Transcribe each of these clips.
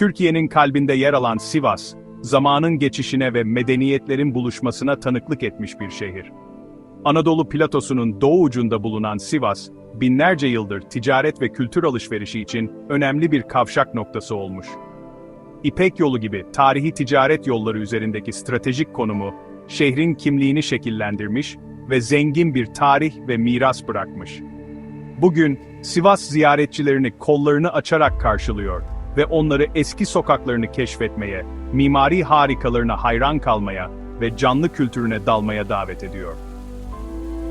Türkiye'nin kalbinde yer alan Sivas, zamanın geçişine ve medeniyetlerin buluşmasına tanıklık etmiş bir şehir. Anadolu platosunun doğu ucunda bulunan Sivas, binlerce yıldır ticaret ve kültür alışverişi için önemli bir kavşak noktası olmuş. İpek yolu gibi tarihi ticaret yolları üzerindeki stratejik konumu, şehrin kimliğini şekillendirmiş ve zengin bir tarih ve miras bırakmış. Bugün Sivas ziyaretçilerini kollarını açarak karşılıyor ve onları eski sokaklarını keşfetmeye, mimari harikalarına hayran kalmaya ve canlı kültürüne dalmaya davet ediyor.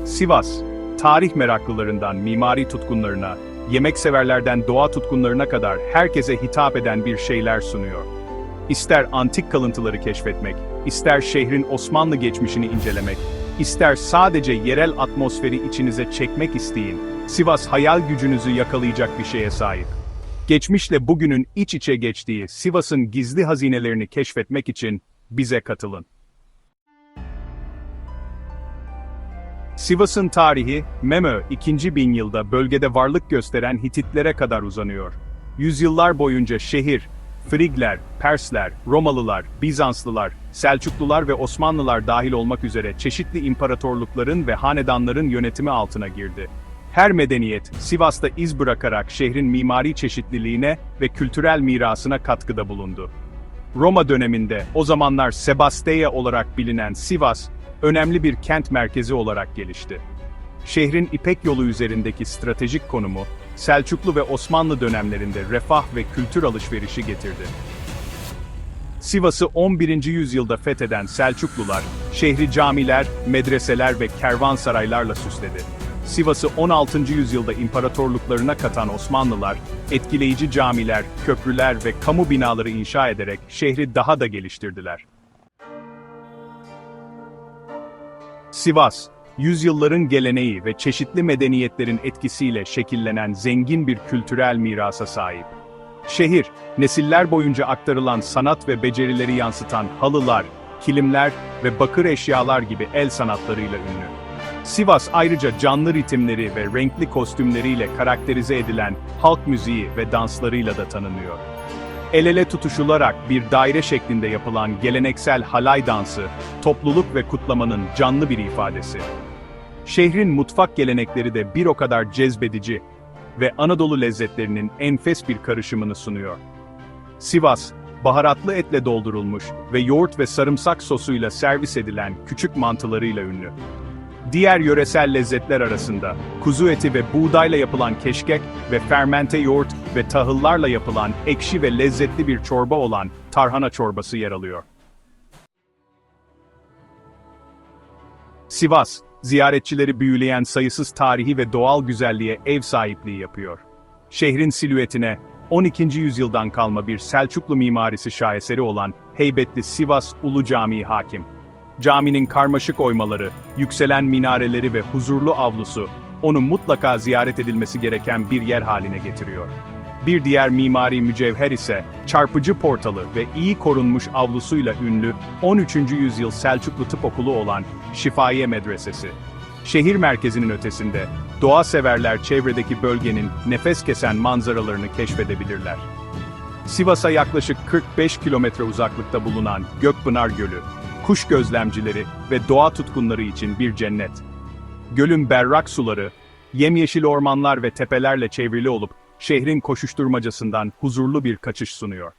Sivas, tarih meraklılarından mimari tutkunlarına, yemek severlerden doğa tutkunlarına kadar herkese hitap eden bir şeyler sunuyor. İster antik kalıntıları keşfetmek, ister şehrin Osmanlı geçmişini incelemek, ister sadece yerel atmosferi içinize çekmek isteyin, Sivas hayal gücünüzü yakalayacak bir şeye sahip. Geçmişle bugünün iç içe geçtiği Sivas'ın gizli hazinelerini keşfetmek için bize katılın. Sivas'ın tarihi, Memö 2. bin yılda bölgede varlık gösteren Hititlere kadar uzanıyor. Yüzyıllar boyunca şehir, Frigler, Persler, Romalılar, Bizanslılar, Selçuklular ve Osmanlılar dahil olmak üzere çeşitli imparatorlukların ve hanedanların yönetimi altına girdi. Her medeniyet, Sivas'ta iz bırakarak şehrin mimari çeşitliliğine ve kültürel mirasına katkıda bulundu. Roma döneminde, o zamanlar Sebasteia olarak bilinen Sivas, önemli bir kent merkezi olarak gelişti. Şehrin İpek yolu üzerindeki stratejik konumu, Selçuklu ve Osmanlı dönemlerinde refah ve kültür alışverişi getirdi. Sivas'ı 11. yüzyılda fetheden Selçuklular, şehri camiler, medreseler ve kervansaraylarla süsledi. Sivas'ı 16. yüzyılda imparatorluklarına katan Osmanlılar, etkileyici camiler, köprüler ve kamu binaları inşa ederek şehri daha da geliştirdiler. Sivas, yüzyılların geleneği ve çeşitli medeniyetlerin etkisiyle şekillenen zengin bir kültürel mirasa sahip. Şehir, nesiller boyunca aktarılan sanat ve becerileri yansıtan halılar, kilimler ve bakır eşyalar gibi el sanatlarıyla ünlü. Sivas ayrıca canlı ritimleri ve renkli kostümleriyle karakterize edilen halk müziği ve danslarıyla da tanınıyor. El ele tutuşularak bir daire şeklinde yapılan geleneksel halay dansı, topluluk ve kutlamanın canlı bir ifadesi. Şehrin mutfak gelenekleri de bir o kadar cezbedici ve Anadolu lezzetlerinin enfes bir karışımını sunuyor. Sivas, baharatlı etle doldurulmuş ve yoğurt ve sarımsak sosuyla servis edilen küçük mantılarıyla ünlü. Diğer yöresel lezzetler arasında kuzu eti ve buğdayla yapılan keşkek ve fermente yoğurt ve tahıllarla yapılan ekşi ve lezzetli bir çorba olan tarhana çorbası yer alıyor. Sivas, ziyaretçileri büyüleyen sayısız tarihi ve doğal güzelliğe ev sahipliği yapıyor. Şehrin silüetine 12. yüzyıldan kalma bir Selçuklu mimarisi şaheseri olan heybetli Sivas Ulu Camii hakim. Caminin karmaşık oymaları, yükselen minareleri ve huzurlu avlusu, onu mutlaka ziyaret edilmesi gereken bir yer haline getiriyor. Bir diğer mimari mücevher ise, çarpıcı portalı ve iyi korunmuş avlusuyla ünlü 13. yüzyıl Selçuklu Tıp Okulu olan Şifahiye Medresesi. Şehir merkezinin ötesinde, doğa severler çevredeki bölgenin nefes kesen manzaralarını keşfedebilirler. Sivas'a yaklaşık 45 kilometre uzaklıkta bulunan Gökpınar Gölü, kuş gözlemcileri ve doğa tutkunları için bir cennet. Gölün berrak suları, yemyeşil ormanlar ve tepelerle çevrili olup, şehrin koşuşturmacasından huzurlu bir kaçış sunuyor.